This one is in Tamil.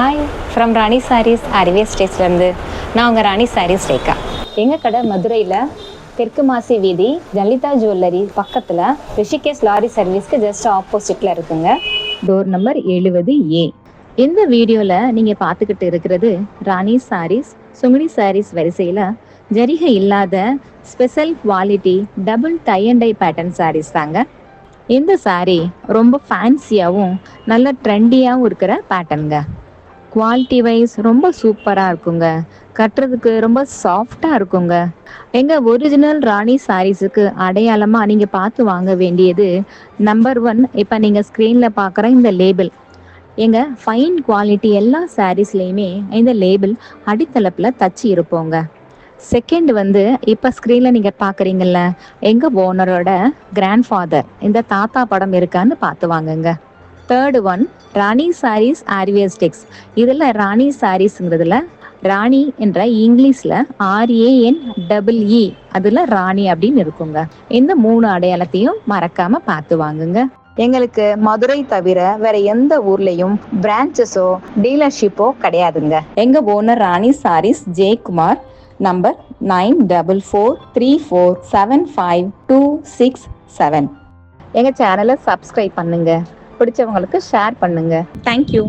ஹாய் ஃப்ரம் ராணி சாரீஸ் அரிவே ஸ்டேட்ஸ்லேருந்து நான் உங்கள் ராணி சாரீஸ் ரேகா. எங்கள் கடை மதுரையில் தெற்கு மாசி வீதி லலிதா ஜுவல்லரி பக்கத்தில் ரிஷிகேஷ் லாரி சர்வீஸ்க்கு ஜஸ்ட் ஆப்போசிட்டில் இருக்குங்க. டோர் நம்பர் எழுபது ஏ இந்த வீடியோவில் நீங்கள் பார்த்துக்கிட்டு இருக்கிறது ராணி சாரீஸ் சுங்குடி சாரீஸ் வரிசையில் ஜரிகை இல்லாத special quality double tie and dye pattern sarees தாங்க. இந்த சாரீ ரொம்ப ஃபேன்சியாகவும் நல்ல ட்ரெண்டியாகவும் இருக்கிற பேட்டர்னுங்க குவாலிட்டி வைஸ் ரொம்ப சூப்பராக இருக்குங்க. கட்டுறதுக்கு ரொம்ப சாஃப்டாக இருக்குங்க. எங்கள் ஒரிஜினல் ராணி சாரீஸுக்கு அடையாளமாக நீங்கள் பார்த்து வாங்க வேண்டியது நம்பர் ஒன் இப்போ நீங்கள் ஸ்க்ரீனில் பார்க்குற இந்த லேபிள் எங்கள் ஃபைன் குவாலிட்டி எல்லா சாரீஸ்லேயுமே இந்த லேபிள் அடித்தளப்பில் தச்சு இருப்போங்க. செகண்ட் வந்து இப்போ ஸ்க்ரீனில் நீங்கள் பார்க்குறீங்கல்ல எங்கள் ஓனரோட கிராண்ட் ஃபாதர் இந்த தாத்தா படம் இருக்கான்னு பார்த்து வாங்குங்க. தேர்டு ஒன் ராணி சாரீஸ் ஆர்வியஸ்டிக்ஸ் இதில் ராணி சாரீஸ்ங்கிறதுல ராணி என்ற இங்கிலீஷில் ஆர்ஏஎன் டபுள் இ அதில் ராணி அப்படின்னு இருக்குங்க. இந்த மூணு அடையாளத்தையும் மறக்காம பார்த்து வாங்குங்க. எங்களுக்கு மதுரை தவிர வேற எந்த ஊர்லயும் பிரான்ச்சஸோ டீலர்ஷிப்போ கிடையாதுங்க. எங்க owner Rani sarees Jayakumar number nine double four three four seven five two six seven எங்கள் சேனலை சப்ஸ்கிரைப் பண்ணுங்க. பிடிச்சவங்களுக்கு ஷேர் பண்ணுங்க. தேங்க்யூ